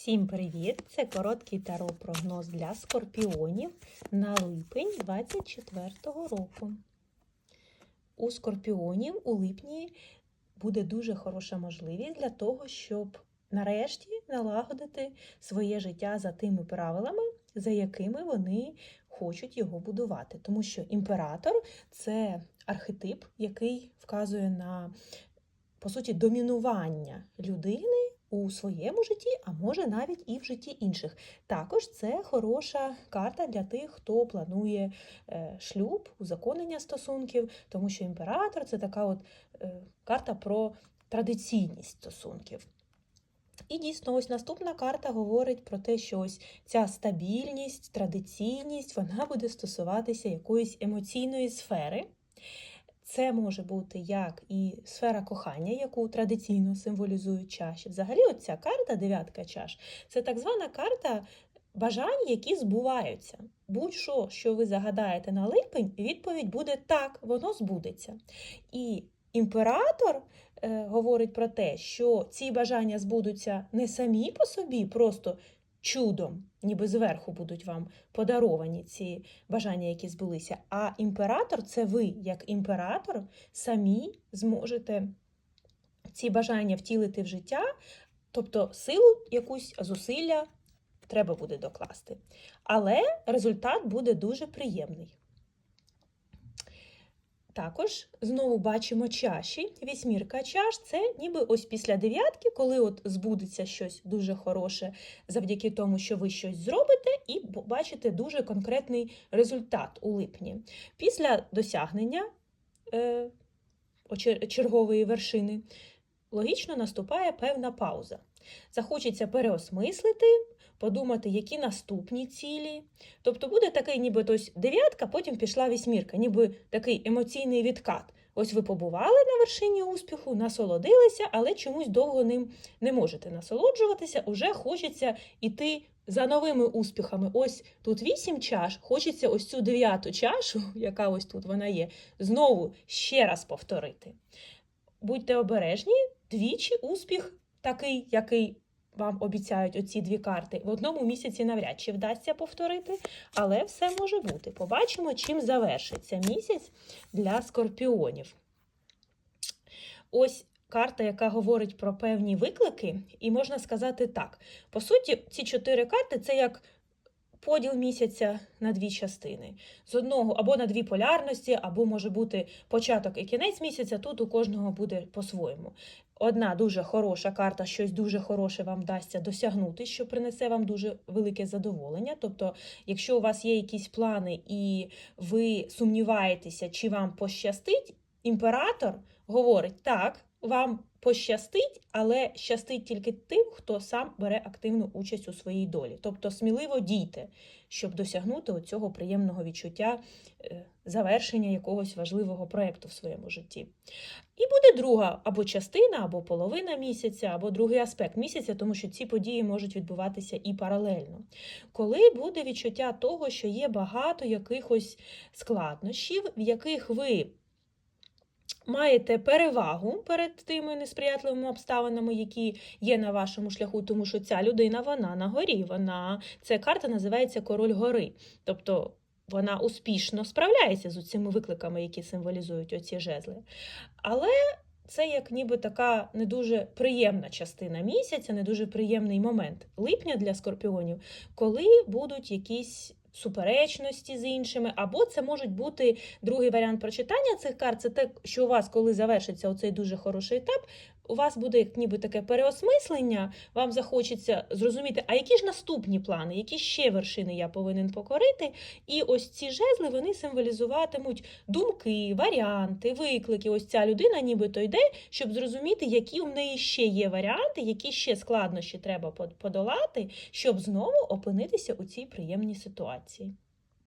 Всім привіт! Це короткий таро-прогноз для скорпіонів на липень 24-го року. У скорпіонів у липні буде дуже хороша можливість для того, щоб нарешті налагодити своє життя за тими правилами, за якими вони хочуть його будувати. Тому що імператор це архетип, який вказує на по суті домінування людини у своєму житті, а може навіть і в житті інших. Також це хороша карта для тих, хто планує е, шлюб, узаконення стосунків, тому що імператор це така от е, карта про традиційність стосунків. І дійсно, ось наступна карта говорить про те, що ось ця стабільність, традиційність вона буде стосуватися якоїсь емоційної сфери. Це може бути як і сфера кохання, яку традиційно символізують чаші. Взагалі, оця карта, дев'ятка чаш, це так звана карта бажань, які збуваються. Будь-що, що ви загадаєте на липень, відповідь буде так, воно збудеться. І імператор е, говорить про те, що ці бажання збудуться не самі по собі, просто чудом, ніби зверху будуть вам подаровані ці бажання, які збулися. А імператор це ви, як імператор, самі зможете ці бажання втілити в життя, тобто силу якусь зусилля треба буде докласти. Але результат буде дуже приємний. Також знову бачимо чаші. Вісьмірка чаш це ніби ось після дев'ятки, коли от збудеться щось дуже хороше завдяки тому, що ви щось зробите, і бачите дуже конкретний результат у липні. Після досягнення е, чергової вершини логічно наступає певна пауза. Захочеться переосмислити, подумати, які наступні цілі. Тобто буде такий, ніби ось дев'ятка, потім пішла вісьмірка, ніби такий емоційний відкат. Ось ви побували на вершині успіху, насолодилися, але чомусь довго ним не можете насолоджуватися, уже хочеться йти за новими успіхами. Ось тут вісім чаш, хочеться ось цю дев'яту чашу, яка ось тут вона є, знову ще раз повторити. Будьте обережні, двічі успіх такий, який вам обіцяють оці дві карти. В одному місяці навряд чи вдасться повторити, але все може бути. Побачимо, чим завершиться місяць для скорпіонів. Ось карта, яка говорить про певні виклики, і можна сказати так: по суті, ці чотири карти це як. Поділ місяця на дві частини. З одного або на дві полярності, або може бути початок і кінець місяця, тут у кожного буде по-своєму одна дуже хороша карта, щось дуже хороше вам вдасться досягнути, що принесе вам дуже велике задоволення. Тобто, якщо у вас є якісь плани і ви сумніваєтеся, чи вам пощастить, імператор говорить так вам пощастить, але щастить тільки тим, хто сам бере активну участь у своїй долі. Тобто сміливо дійте, щоб досягнути цього приємного відчуття е, завершення якогось важливого проєкту в своєму житті. І буде друга або частина, або половина місяця, або другий аспект місяця, тому що ці події можуть відбуватися і паралельно. Коли буде відчуття того, що є багато якихось складнощів, в яких ви маєте перевагу перед тими несприятливими обставинами, які є на вашому шляху, тому що ця людина вона на горі. Вона ця карта називається Король гори. Тобто вона успішно справляється з цими викликами, які символізують оці жезли. Але це як ніби така не дуже приємна частина місяця, не дуже приємний момент липня для скорпіонів, коли будуть якісь суперечності з іншими, або це можуть бути другий варіант прочитання цих карт. Це те, що у вас, коли завершиться оцей дуже хороший етап, у вас буде як ніби таке переосмислення, вам захочеться зрозуміти, а які ж наступні плани, які ще вершини я повинен покорити. І ось ці жезли вони символізуватимуть думки, варіанти, виклики. Ось ця людина нібито йде, щоб зрозуміти, які в неї ще є варіанти, які ще складнощі треба подолати, щоб знову опинитися у цій приємній ситуації.